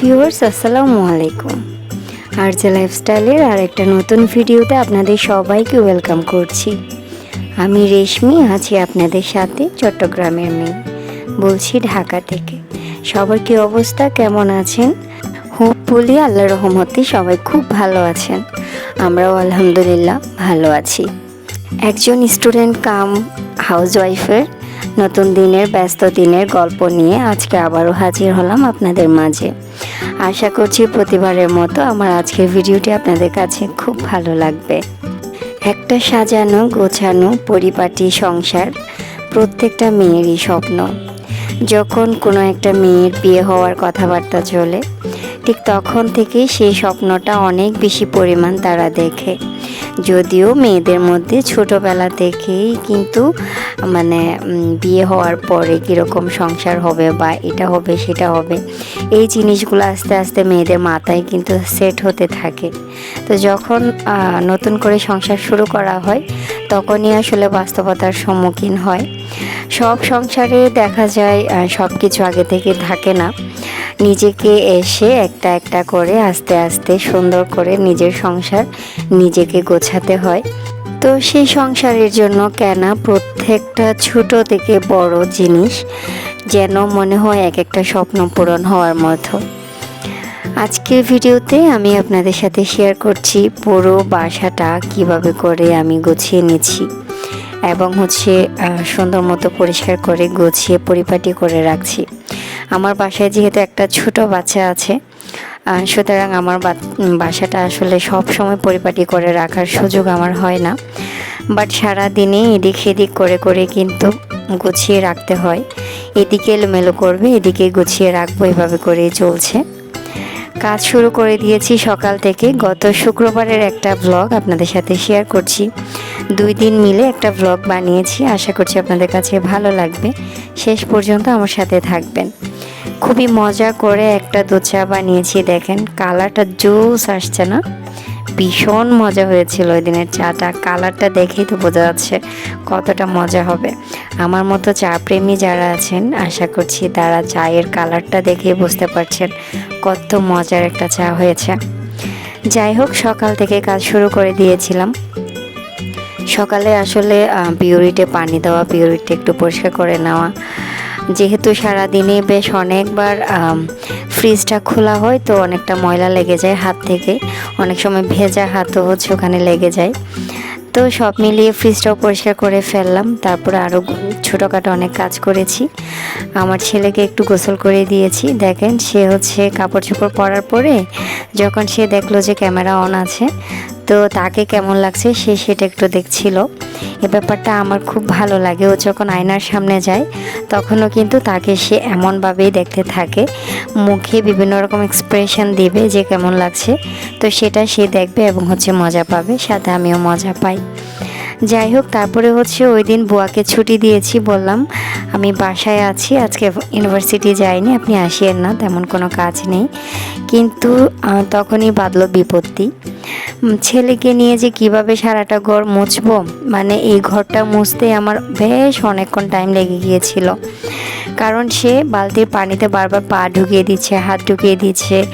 Viewers আসসালামু আলাইকুম। আর যে লাইফস্টাইলের আর একটা নতুন ভিডিওতে আপনাদের সবাইকে ওয়েলকাম করছি। আমি রেশমি, আছি আপনাদের সাথে চট্টগ্রামের মেয়ে। বলছি ঢাকা থেকে। সবার কি অবস্থা? কেমন আছেন? হোপফুলি আল্লাহ রহমতে সবাই খুব ভালো আছেন। আমরাও আলহামদুলিল্লাহ ভালো আছি। একজন স্টুডেন্ট কাম হাউসওয়াইফের নতুন দিনের, ব্যস্ত দিনের গল্প নিয়ে আজকে আবারও হাজির হলাম আপনাদের মাঝে। আশা করছি প্রতিবারের মতো আমার আজকের ভিডিওটি আপনাদের কাছে খুব ভালো লাগবে। একটা সাজানো, গোছানো, পরিপাটি সংসার, প্রত্যেকটা মেয়েরই স্বপ্ন। যখন কোনো একটা মেয়ের বিয়ে হওয়ার কথাবার্তা চলে, ঠিক তখন থেকেই সেই স্বপ্নটা অনেক বেশি পরিমাণ তারা দেখে। যদিও মেয়েদের মধ্যে ছোটোবেলা থেকেই কিন্তু মানে বিয়ে হওয়ার পরে কীরকম সংসার হবে বা এটা হবে সেটা হবে, এই জিনিসগুলো আস্তে আস্তে মেয়েদের মাথায় কিন্তু সেট হতে থাকে। তো যখন নতুন করে সংসার শুরু করা হয়, তখনই আসলে বাস্তবতার সম্মুখীন হয়। সব সংসারে দেখা যায় সব কিছু আগে থেকে থাকে না। নিজেকে এসে একটা একটা করে আস্তে আস্তে সুন্দর করে নিজের সংসার নিজেকে গোছাতে হয়। তো সেই সংসারের জন্য কেনা প্রত্যেকটা ছোট থেকে বড় জিনিস যেন মনে হয় এক একটা স্বপ্ন পূরণ হওয়ার মতো। আজকের ভিডিওতে আমি আপনাদের সাথে শেয়ার করছি পুরো বাসাটা কীভাবে করে আমি গুছিয়ে নিচ্ছি এবং হচ্ছে সুন্দর মতো পরিষ্কার করে গুছিয়ে পরিপাটি করে রাখছি। আমার বাসায় যেহেতু একটা ছোট বাচ্চা আছে সুতরাং আমার বাসাটা আসলে সব সময় পরিপাটি করে রাখার সুযোগ আমার হয় না। বাট সারা দিনে এদিক সেদিক করে করে কিন্তু গুছিয়ে রাখতে হয়। এদিকে এলোমেলো করবে, এদিকে গুছিয়ে রাখব, এভাবে করেই চলছে। কাজ শুরু করে দিয়েছি সকাল থেকে। গত শুক্রবারের একটা ব্লগ আপনাদের সাথে শেয়ার করছি। দুই দিন মিলে একটা ব্লগ বানিয়েছি। আশা করছি আপনাদের কাছে ভালো লাগবে। শেষ পর্যন্ত আমার সাথে থাকবেন। খুবই মজা করে একটা দোচা বানিয়েছি, দেখেন। কালারটা জুস আসছে না? ভীষণ মজা হয়েছিল ওই দিনের চাটা। কালারটা দেখেই তো বোঝা যাচ্ছে কতটা মজা হবে। আমার মতো চা প্রেমী যারা আছেন, আশা করছি তারা চায়ের কালারটা দেখেই বুঝতে পারছেন কত মজার একটা চা হয়েছে। যাই হোক, সকাল থেকে কাজ শুরু করে দিয়েছিলাম। সকালে আসলে পিউরিটে পানি দেওয়া, পিউরিটে একটু পরিষ্কার করে নেওয়া যেহেতু সারাদিনে বেশ অনেকবার ফ্রিজটা খোলা হয়, তো অনেকটা ময়লা লেগে যায় হাত থেকে। অনেক সময় ভেজা হাতও হচ্ছে ওখানে লেগে যায়। তো সব মিলিয়ে ফ্রিজটাও পরিষ্কার করে ফেললাম। তারপরে আরও ছোটোখাটো অনেক কাজ করেছি। আমার ছেলেকে একটু গোসল করে দিয়েছি। দেখেন, সে হচ্ছে কাপড় চোপড় পরার পরে যখন সে দেখল যে ক্যামেরা অন আছে তো তাকে কেমন লাগছে সে সেটা একটু দেখছিল। এ ব্যাপারটা আমার খুব ভালো লাগে। ও যখন আয়নার সামনে যায়, তখনও কিন্তু তাকে সে এমনভাবেই দেখতে থাকে। মুখে বিভিন্ন রকম এক্সপ্রেশন দিবে যে কেমন লাগছে। তো সেটা সে দেখবে এবং হচ্ছে মজা পাবে। সাথে আমিও মজা পাই। যাই হোক তারপরে হচ্ছে ওই দিন বুয়াকে ছুটি দিয়েছি, বললাম, আমি বাসায় আছি, আজকে ইউনিভার্সিটি যাইনি, আপনি আসিয়েন না, তেমন কোনো কাজ নেই। কিন্তু তখনই বাদলো বিপত্তি। ছেলেকে নিয়ে যে কীভাবে সারাটা ঘর মুছবো মানে এই ঘরটা মুছতে আমার বেশ অনেকক্ষণ টাইম লেগে গিয়েছিল। কারণ সে বালতির পানিতে বারবার পা ঢুকিয়ে দিচ্ছে, হাত ঢুকিয়ে দিচ্ছে।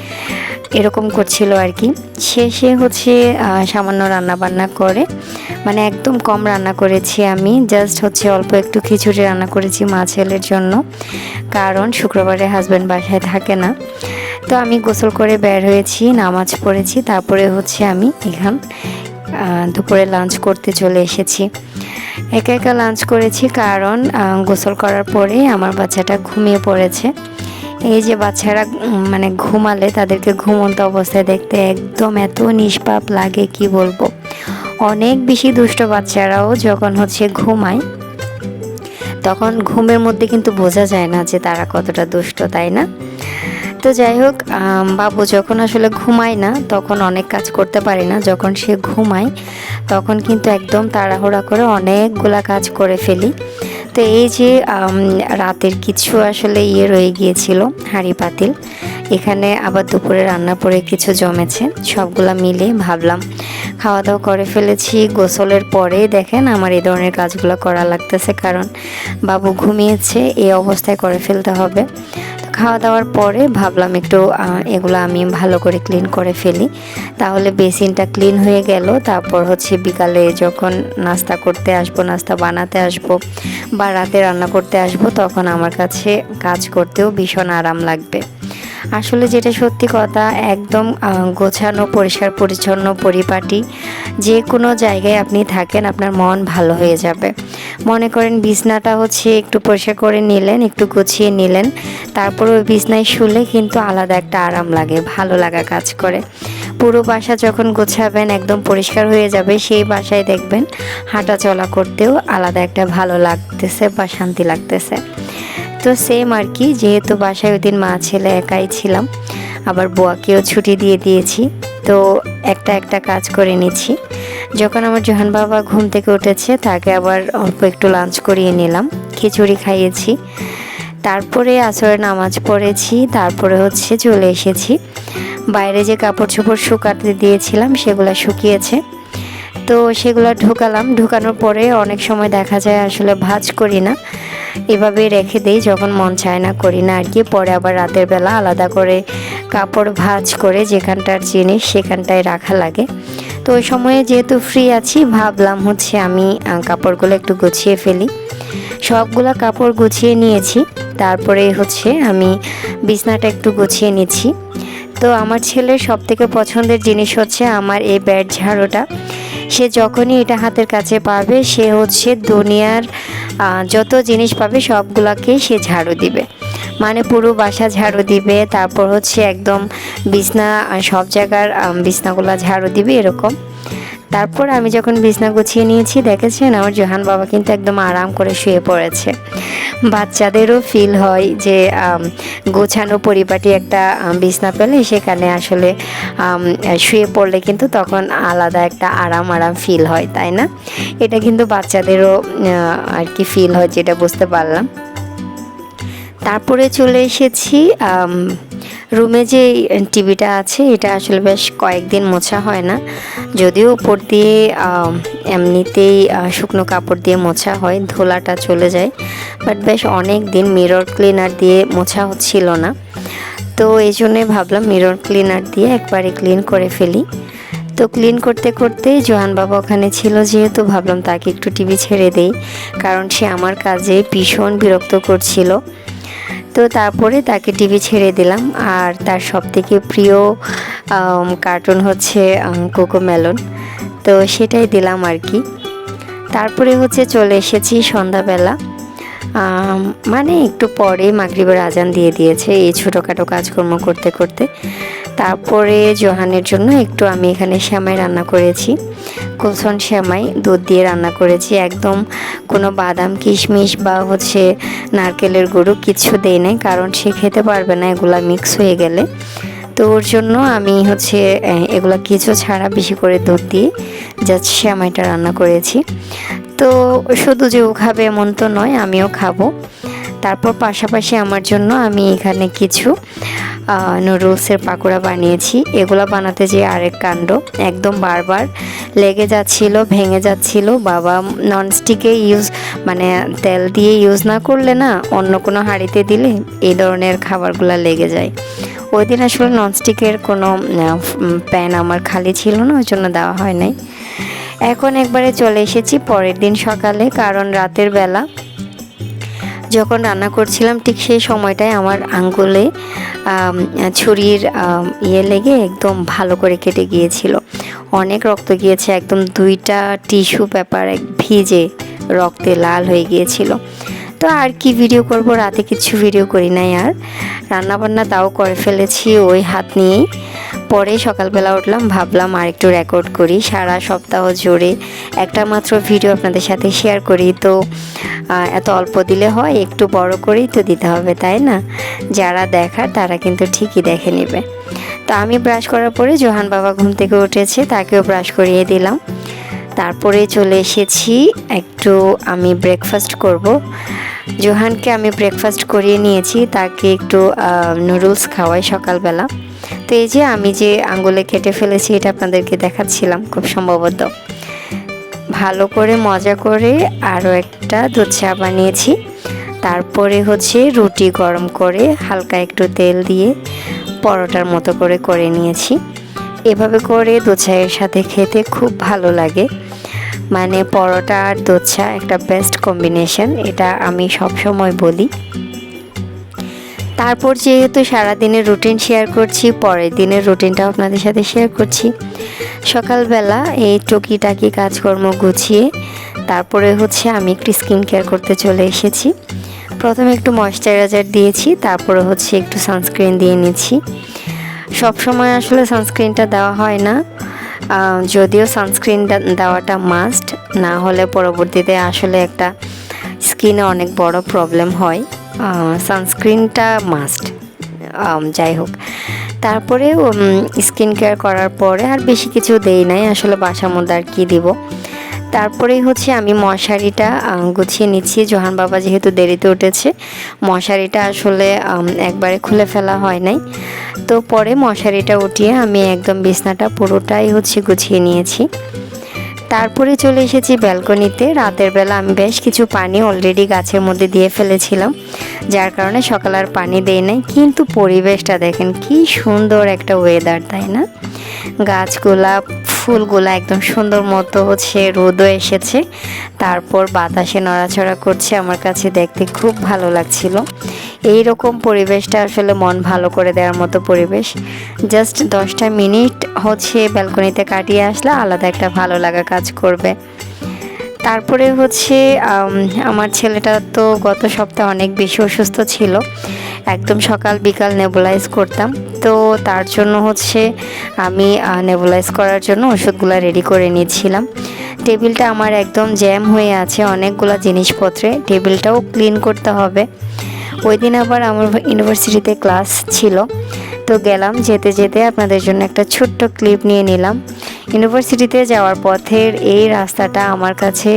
এরকম করছিল আর কি। শেষে হচ্ছে সামান্য রান্না বান্না করে। মানে একদম কম রান্না করেছি আমি জাস্ট হচ্ছে অল্প একটু খিচুড়ি রান্না করেছি মা ছেলের জন্য। কারণ শুক্রবারে হাজব্যান্ড বাসায় থাকে না। তো আমি গোসল করে বের হয়েছি, নামাজ পড়েছি, তারপরে হচ্ছে আমি এখান দুপুরে লাঞ্চ করতে চলে এসেছি। একা একা লাঞ্চ করেছি কারণ গোসল করার পরে আমার বাচ্চাটা ঘুমিয়ে পড়েছে। এই যে বাচ্চারা মানে ঘুমালে তাদেরকে ঘুমন্ত অবস্থায় দেখতে একদম এত নিষ্পাপ লাগে, কি বলব? অনেক বেশি দুষ্ট বাচ্চারাও যখন হচ্ছে ঘুমায়, তখন ঘুমের মধ্যে কিন্তু বোঝা যায় না যে তারা কতটা দুষ্ট, তাই না? তো যাই হোক বাবু যখন আসলে ঘুমায় না, তখন অনেক কাজ করতে পারি না। যখন সে ঘুমায়, তখন কিন্তু একদম তাড়াহুড়া করে অনেকগুলা কাজ করে ফেলি। তো এই যে রাতের কিছু আসলে ইয়ে রয়ে গিয়েছিল, হাঁড়ি পাতিল। এখানে আবার দুপুরে রান্না পরে কিছু জমেছে, সবগুলা মিলে ভাবলাম খাওয়া দাওয়া করে ফেলেছি। গোসলের পরে দেখেন আমার এই ধরনের কাজগুলো করা লাগতেছে, কারণ বাবু ঘুমিয়েছে এই অবস্থায় করে ফেলতে হবে। খাওয়া দাওয়ার পরে ভাবলাম একটু এগুলো আমি ভালো করে ক্লিন করে ফেলি। তাহলে বেসিনটা ক্লিন হয়ে গেল। তারপর হচ্ছে বিকালে যখন নাস্তা করতে আসব, নাস্তা বানাতে আসব বা রাতে রান্না করতে আসব, তখন আমার কাছে কাজ করতেও ভীষণ আরাম লাগবে। আসলে যেটা সত্যি কথা, একদম গোছানো পরিষ্কার পরিচ্ছন্ন পরিপাটি যে কোনো জায়গায় আপনি থাকেন, আপনার মন ভালো হয়ে যাবে। মনে করেন বিছনাটা হচ্ছে একটু পরিষ্কার করে নিলেন, একটু গুছিয়ে নিলেন। তারপর ওই বিছনায় শুলে কিন্তু আলাদা একটা আরাম লাগে, ভালো লাগা কাজ করে। পুরো বাসা যখন গোছাবেন, একদম পরিষ্কার হয়ে যাবে, সেই বাসায় দেখবেন হাঁটা চলা করতেও আলাদা একটা ভালো লাগতেছে বা শান্তি লাগতেছে। তো সেম আর কি, যেহেতু বাসায় ওই দিন মা ছেলে একাই ছিলাম, আবার বোয়াকেও ছুটি দিয়ে দিয়েছি। তো একটা একটা কাজ করে নিচ্ছি। যখন আমার জোহান বাবা ঘুম থেকে উঠেছে, তাকে আবার অল্প একটু লাঞ্চ করিয়ে নিলাম। খিচুড়ি খাইয়েছি। তারপরে আসরে নামাজ পড়েছি, তারপরে হচ্ছে চলে এসেছি। বাইরে যে কাপড় চোপড় শুকাতে দিয়েছিলাম, সেগুলো শুকিয়েছে। তো সেগুলো ঢুকালাম। ঢুকানোর পরে অনেক সময় দেখা যায় আসলে ভাজ করি না। এভাবে রেখে দেই যখন মন চায় না করি না আর কি পরে আবার রাতের বেলা আলাদা করে কাপড় ভাজ করে যেখানটার জিনিস সেখানটায় রাখা লাগে। তো ওই সময়ে যেহেতু ফ্রি আছি, ভাবলাম হচ্ছে আমি কাপড়গুলো একটু গুছিয়ে ফেলি। সবগুলো কাপড় গুছিয়ে নিয়েছি। তারপরে হচ্ছে আমি বিছনাটা একটু গুছিয়ে নিচ্ছি। তো আমার ছেলের সব থেকে পছন্দের জিনিস হচ্ছে আমার এই ব্যাট ঝাড়ুটা। সে যখনই এটা হাতের কাছে পাবে, সে হচ্ছে দুনিয়ার যত জিনিস পাবে সবগুলাকে সে ঝাড়ু দিবে। মানে পুরো বাসা ঝাড়ু দিবে, তারপর হচ্ছে একদম বিছনা, সব জায়গার বিছনাগুলো ঝাড়ু দিবে, এরকম। তারপর আমি যখন বিছনা গুছিয়ে নিয়েছি, দেখেছেন? আমার জোহান বাবা কিন্তু একদম আরাম করে শুয়ে পড়েছে। বাচ্চাদেরও ফিল হয় যে গোছানো পরিপাটি একটা বিছনা পেলে সেখানে আসলে শুয়ে পড়লে কিন্তু তখন আলাদা একটা আরাম আরাম ফিল হয়, তাই না? এটা কিন্তু বাচ্চাদেরও আর কি ফিল হয় যেটা বুঝতে পারলাম। তারপরে চলে এসেছি রুমে যে টিভিটা আছে, এটা আসলে বেশ কয়েকদিন মোছা হয় না। যদিও উপর দিয়ে এমনিতেই শুকনো কাপড় দিয়ে মোছা হয়, ধোলাটা চলে যায়। বাট বেশ অনেক দিন মিরর ক্লিনার দিয়ে মোছা হচ্ছিল না। তো এই জন্যে ভাবলাম মিরর ক্লিনার দিয়ে একবারে ক্লিন করে ফেলি। তো ক্লিন করতে করতে জোহান বাবা ওখানে ছিল যেহেতু, ভাবলাম তাকে একটু টিভি ছেড়ে দেই। কারণ সে আমার কাজে ভীষণ বিরক্ত করছিল। তো তারপরে তাকে টিভি ছেড়ে দিলাম। আর তার সব থেকে প্রিয় কার্টুন হচ্ছে কোকো মেলন তো সেটাই দিলাম আর কি। তারপরে হচ্ছে চলে এসেছি সন্ধ্যাবেলা। মানে একটু পরে মাগরিবের আজান দিয়ে দিয়েছে এই ছোটোখাটো কাজকর্ম করতে করতে। তারপরে জোহানের জন্য একটু আমি এখানে শ্যামাই রান্না করেছি। কুলসন শ্যামাই দুধ দিয়ে রান্না করেছি। একদম কোনো বাদাম, কিশমিশ বা হচ্ছে নারকেলের গুঁড়ো কিছু দেই নাই, কারণ সে খেতে পারবে না, এগুলা মিক্স হয়ে গেলে। তো ওর জন্য আমি হচ্ছে এগুলা কিছু ছাড়া বেশি করে দুধ দিয়ে জাস্ট শ্যামাইটা রান্না করেছি। তো শুধু যে ও খাবে এমন তো নয়, আমিও খাব। তারপর পাশাপাশি আমার জন্য আমি এখানে কিছু নুডলসের পাকোড়া বানিয়েছি। এগুলো বানাতে যে আরেক কাণ্ড, একদম বারবার লেগে যাচ্ছিল, ভেঙে যাচ্ছিল। বাবা ননস্টিকে ইউজ মানে তেল দিয়ে ইউজ না করলে না অন্য কোনো হাঁড়িতে দিলে এই ধরনের খাবারগুলো লেগে যায়। ওই দিন আসলে ননস্টিকের কোনো প্যান আমার খালি ছিল না, ওই জন্য দেওয়া হয় নাই। এখন একবারে চলে এসেছি পরের দিন সকালে, কারণ রাতের বেলা যখন রান্না করছিলাম, ঠিক সেই সময়টায় আমার আঙ্গুলে ছুরির ইয়ে লেগে একদম ভালো করে কেটে গিয়েছিল। অনেক রক্ত গিয়েছে, একদম দুইটা টিস্যু পেপার এক ভিজে রক্তে লাল হয়ে গিয়েছিল। তো আর কি ভিডিও করব? রাতে কিছু ভিডিও করি নাই আর। রান্নাবান্না তাও করে ফেলেছি ওই হাত নিয়েই। পরে সকালবেলা উঠলাম, ভাবলাম আর একটু রেকর্ড করি। সারা সপ্তাহ জুড়ে একটা মাত্র ভিডিও আপনাদের সাথে শেয়ার করি। তো এত অল্প দিলে হয়, একটু বড় করেই তো দিতে হবে, তাই না? যারা দেখার তারা কিন্তু ঠিকই দেখে নেবে। তো আমি ব্রাশ করার পরে জোহান বাবা ঘুম থেকে উঠেছে, তাকেও ব্রাশ করিয়ে দিলাম। তারপরে চলে এসেছি। একটু আমি ব্রেকফাস্ট করব। জোহানকে আমি ব্রেকফাস্ট করিয়ে নিয়েছি। তাকে একটু নুডলস খাওয়াই সকালবেলা। তো এই যে আমি যে আঙ্গুলে কেটে ফেলেছি, এটা আপনাদেরকে দেখাচ্ছিলাম খুব সম্ভবত। ভালো করে মজা করে আরও একটা দুধ চা বানিয়েছি। তারপরে হচ্ছে রুটি গরম করে হালকা একটু তেল দিয়ে পরোটার মতো করে করে নিয়েছি। এভাবে করে দোচায়ের সাথে খেতে খুব ভালো লাগে। মানে পরোটা আর দোচা একটা বেস্ট কম্বিনেশন এটা আমি সব সময় বলি। তারপর যেহেতু সারাদিনের রুটিন শেয়ার করছি, পরের দিনের রুটিনটাও আপনাদের সাথে শেয়ার করছি। সকালবেলা এই টুকিটাকি কাজকর্ম গুছিয়ে তারপরে হচ্ছে আমি একটু স্কিন কেয়ার করতে চলে এসেছি। প্রথমে একটু ময়শ্চারাইজার দিয়েছি, তারপরে হচ্ছে একটু সানস্ক্রিন দিয়ে নিচ্ছি। সব সময় আসলে সানস্ক্রিনটা দেওয়া হয় না। যদিও সানস্ক্রিন দেওয়াটা মাস্ট না হলে পরবর্তীতে আসলে একটা স্কিনে অনেক বড় প্রবলেম হয়। সানস্ক্রিনটা মাস্ট যাই হোক। তারপরে স্কিন কেয়ার করার পরে আর বেশি কিছু দেই নাই, আসলে বাসার মধ্যে আর কী দিব? তারপরেই হচ্ছে আমি মশারিটা গুছিয়ে নিচ্ছি। জোহান বাবা যেহেতু দেরিতে উঠেছে, মশারিটা আসলে একবারে খুলে ফেলা হয় নাই। তো পরে মশারিটা উঠিয়ে আমি একদম বিছনাটা পুরোটাই হচ্ছে গুছিয়ে নিয়েছি। তারপরে চলে এসেছি ব্যালকনিতে। রাতের বেলা আমি বেশ কিছু পানি অলরেডি গাছের মধ্যে দিয়ে ফেলেছিলাম, যার কারণে সকাল আর পানি দেই নাই। কিন্তু পরিবেশটা দেখেন, কি সুন্দর একটা ওয়েদার তাই না? গাছগুলা ফুলগুলা একদম সুন্দর মতো হচ্ছে রোদও এসেছে। তারপর বাতাসে নড়াচড়া করছে, আমার কাছে দেখতে খুব ভালো লাগছিল। এই রকম পরিবেশটা আসলে মন ভালো করে দেওয়ার মতো পরিবেশ। জাস্ট দশটা মিনিট হচ্ছে ব্যালকনিতে কাটিয়ে আসলে আলাদা একটা ভালো লাগা কাজ করবে। তারপরে হচ্ছে আমার ছেলেটা তো গত সপ্তাহে অনেক বেশি অসুস্থ ছিল। একদম সকাল বিকাল নেবুলাইজ করতাম। তো তার জন্য হচ্ছে আমি নেবুলাইজ করার জন্য ওষুধগুলো রেডি করে নিয়েছিলাম টেবিলটা আমার একদম জ্যাম হয়ে আছে অনেকগুলো জিনিসপত্রে। টেবিলটাও ক্লিন করতে হবে। ওই দিন আবার আমার ইউনিভার্সিটিতে ক্লাস ছিল। তো গেলাম যেতে যেতে আপনাদের জন্য একটা ছোট্ট ক্লিপ নিয়ে নিলাম। ইউনিভার্সিটিতে যাওয়ার পথের এই রাস্তাটা আমার কাছে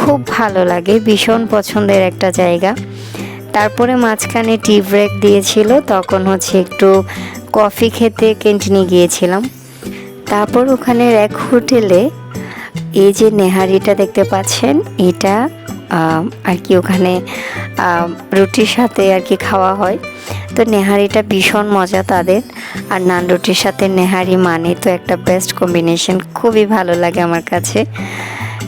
খুব ভালো লাগে। ভীষণ পছন্দের একটা জায়গা। তারপরে মাঝখানে টি ব্রেক দিয়েছিল, তখন হচ্ছে একটু কফি খেতে ক্যান্টিনে গিয়েছিলাম। তারপর ওখানের এক হোটেলে এই যে নেহারিটা দেখতে পাচ্ছেন, এটা আর কি ওখানে রুটির সাথে আর কি খাওয়া হয়। তো নেহারিটা ভীষণ মজা তাদের, আর নান রুটির সাথে নেহারি মানে তো একটা বেস্ট কম্বিনেশন খুবই ভালো লাগে আমার কাছে।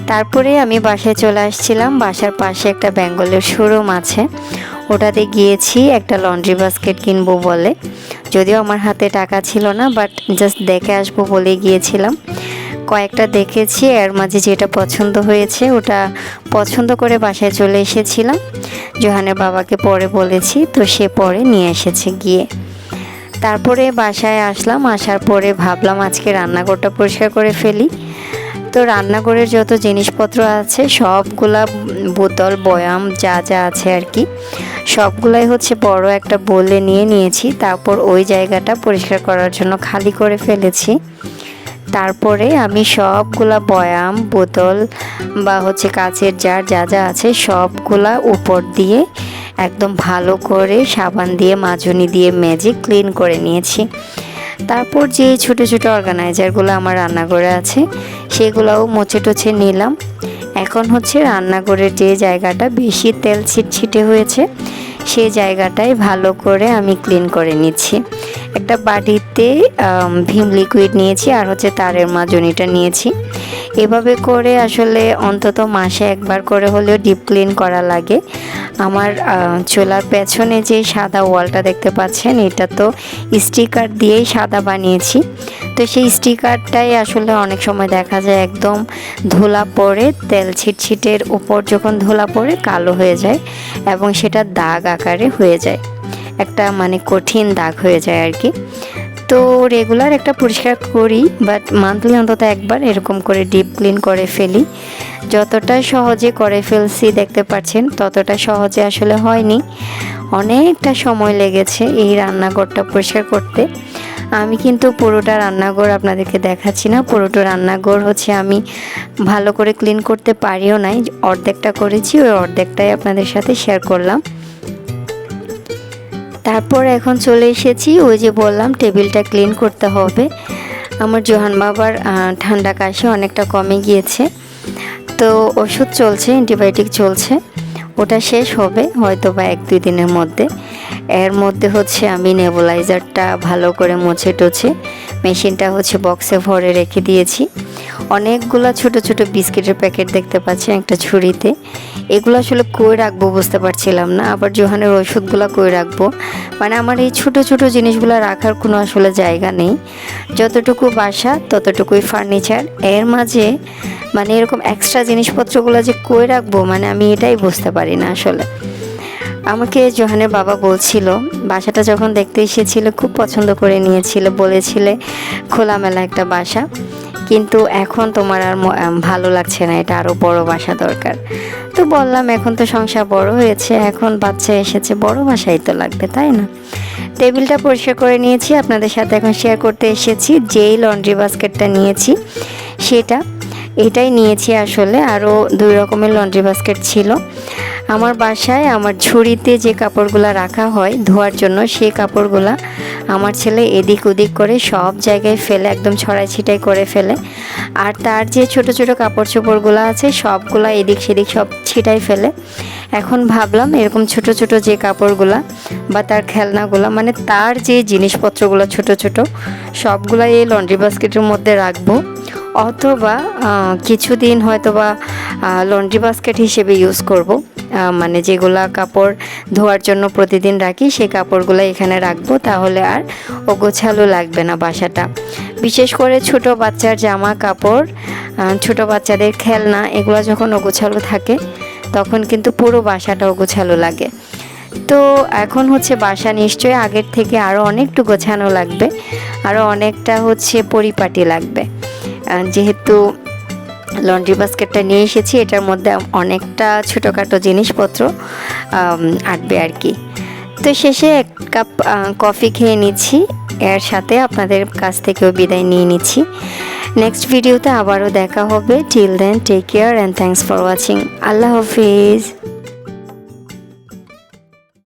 তারপরে আমি বাসায় চলে আসছিলাম। বাসার পাশে একটা বেঙ্গলের শোরুম আছে। ওটাতে গিয়েছি, একটা লন্ড্রি বাস্কেট কিনবো বলে। যদিও আমার হাতে টাকা ছিল না বাট জাস্ট দেখে আসব বলে গিয়েছিলাম। কয়েকটা দেখেছি, এর মাঝে যেটা পছন্দ হয়েছে, ওটা পছন্দ করে বাসায় চলে এসেছিলাম। জোহানের বাবাকে পরে বলেছি, তো সে পরে নিয়ে এসেছে গিয়ে। তারপরে বাসায় আসলাম, আসার পরে ভাবলাম আজকে রান্নাঘরটা পরিষ্কার করে ফেলি। তো রান্নাঘরের যত জিনিসপত্র আছে, সবগুলা বোতল, বয়াম যা যা আছে আর কি, সবগুলাই হচ্ছে বড় একটা বলে নিয়ে নিয়েছি। তারপর ওই জায়গাটা পরিষ্কার করার জন্য খালি করে ফেলেছি। তারপরে আমি সবগুলা বয়াম, বোতল বা হচ্ছে কাচের জার যা যা আছে, সবগুলা উপর দিয়ে একদম ভালো করে সাবান দিয়ে, মাজনি দিয়ে, ম্যাজিক ক্লিন করে নিয়েছি। তারপর যে ছোট ছোট অর্গানাইজারগুলো আমার রান্নাঘরে আছে, সেগুলোও মোছে টোছে নিলাম। এখন হচ্ছে রান্নাঘরের যে জায়গাটা বেশি তেল ছিটছিটে হয়েছে সেই জায়গাটাই ভালো করে আমি ক্লিন করে নিচ্ছি। একটা বাটিতে ভিম ভীম লিকুইড নিয়েছি আর হচ্ছে তারের মাজনিটা নিয়েছি। এভাবে করে আসলে অন্তত মাসে একবার করে হলেও ডিপ ক্লিন করা লাগে। আমার চুলার পেছনে যে সাদা ওয়ালটা দেখতে পাচ্ছেন, এটা তো স্টিকার দিয়েই সাদা বানিয়েছি। তো সেই স্টিকারটাই আসলে অনেক সময় দেখা যায় একদম ধুলা পড়ে, তেল ছিটছিটের উপর যখন ধুলা পড়ে কালো হয়ে যায় এবং সেটা দাগ আকারে হয়ে যায়। একটা মানে কঠিন দাগ হয়ে যায় আর কি। তো রেগুলার একটা পরিষ্কার করি বাট মান্থলি অন্তত একবার এরকম করে ডিপ ক্লিন করে ফেলি। যতটা সহজে করে ফেলছি, দেখতে পাচ্ছেন, ততটা সহজে আসলে হয়নি। অনেকটা সময় লেগেছে এই রান্নাঘরটা পরিষ্কার করতে। আমি কিন্তু পুরোটা রান্নাঘর আপনাদেরকে দেখাচ্ছি না। পুরোটা রান্নাঘর হচ্ছে আমি ভালো করে ক্লিন করতে পারিও নাই। অর্ধেকটা করেছি, ওই অর্ধেকটাই আপনাদের সাথে শেয়ার করলাম। তারপর এখন চলে এসেছি, ওই যে বললাম টেবিলটা ক্লিন করতে হবে। আমার জোহান বাবার ঠান্ডা কাশি অনেকটা কমে গিয়েছে। তো ওষুধ চলছে, অ্যান্টিবায়োটিক চলছে, ওটা শেষ হবে হয়তো বা এক দুই দিনের মধ্যে। এর মধ্যে হচ্ছে আমি নেবুলাইজারটা ভালো করে মুছে টুছে, মেশিনটা হচ্ছে বক্সে ভরে রেখে দিয়েছি। অনেকগুলো ছোট ছোট বিস্কিটের প্যাকেট দেখতে পাচ্ছি একটা ঝুড়িতে এগুলো আসলে কই রাখব বুঝতে পারছিলাম না, আবার জোহানের ওষুধগুলো কই রাখব? মানে আমার এই ছোট ছোট জিনিসগুলো রাখার কোনো আসলে জায়গা নেই। যতটুকু বাসা, ততটুকুই ফার্নিচার। এর মাঝে মানে এরকম এক্সট্রা জিনিসপত্রগুলো যে কই রাখব মানে আমি এটাই বুঝতে পারি না আসলে। আমাকে জোহানের বাবা বলছিল, বাসাটা যখন দেখতে এসেছিল খুব পছন্দ করে নিয়েছিল, বলেছিলে খোলামেলা একটা বাসা। কিন্তু এখন তোমার আর ভালো লাগছে না, এটা আরও বড় বাসা দরকার। তো বললাম, এখন তো সংসার বড় হয়েছে, এখন বাচ্চা এসেছে, বড় বাসাই তো লাগবে, তাই না? টেবিলটা পরিষ্কার করে নিয়েছি, আপনাদের সাথে এখন শেয়ার করতে এসেছি, যেই লন্ড্রি বাস্কেটটা নিয়েছি, সেটা, এটাই নিয়েছি আসলে আরও দুই রকমের লন্ড্রি বাস্কেট ছিল। আমার বাসায় আমার ঝুড়িতে যে কাপড়গুলো রাখা হয় ধোয়ার জন্য সেই কাপড়গুলা আমার ছেলে এদিক ওদিক করে সব জায়গায় ফেলে, একদম ছড়াই ছিটাই করে ফেলে। আর তার যে ছোট ছোট কাপড় চোপড়গুলো আছে, সবগুলা এদিক সেদিক সব ছিটাই ফেলে। এখন ভাবলাম এরকম ছোট ছোট যে কাপড়গুলা বা তার খেলনাগুলো মানে তার যে জিনিসপত্রগুলো ছোট ছোট, সবগুলা এই লন্ড্রি বাস্কেটের মধ্যে রাখব। অথবা কিছুদিন হয়তো বা লন্ড্রি বাস্কেট হিসেবে ইউজ করব। মানে যেগুলা কাপড় ধোয়ার জন্য প্রতিদিন রাখি, সেই কাপড়গুলো এখানে রাখব। তাহলে আর অগোছালো লাগবে না বাসাটা। বিশেষ করে ছোট বাচ্চার জামা কাপড় ছোট বাচ্চাদের খেলনা, এগুলো যখন অগোছালো থাকে, তখন কিন্তু পুরো বাসাটা অগোছালো লাগে। তো এখন হচ্ছে বাসা নিশ্চয়ই আগের থেকে আরও অনেকটু গোছানো লাগবে আরও অনেকটা হচ্ছে পরিপাটি লাগবে। যেহেতু লন্ড্রি বাস্কেটটা নিয়ে এসেছি। এটার মধ্যে অনেকটা ছোটোখাটো জিনিসপত্র আঁটবে আর কি। তো শেষে এক কাপ কফি খেয়ে নিচ্ছি। এর সাথে আপনাদের কাছ থেকেও বিদায় নিয়ে নিচ্ছি। নেক্সট ভিডিওতে আবারও দেখা হবে। Till then take care and thanks for watching Allah Hafiz.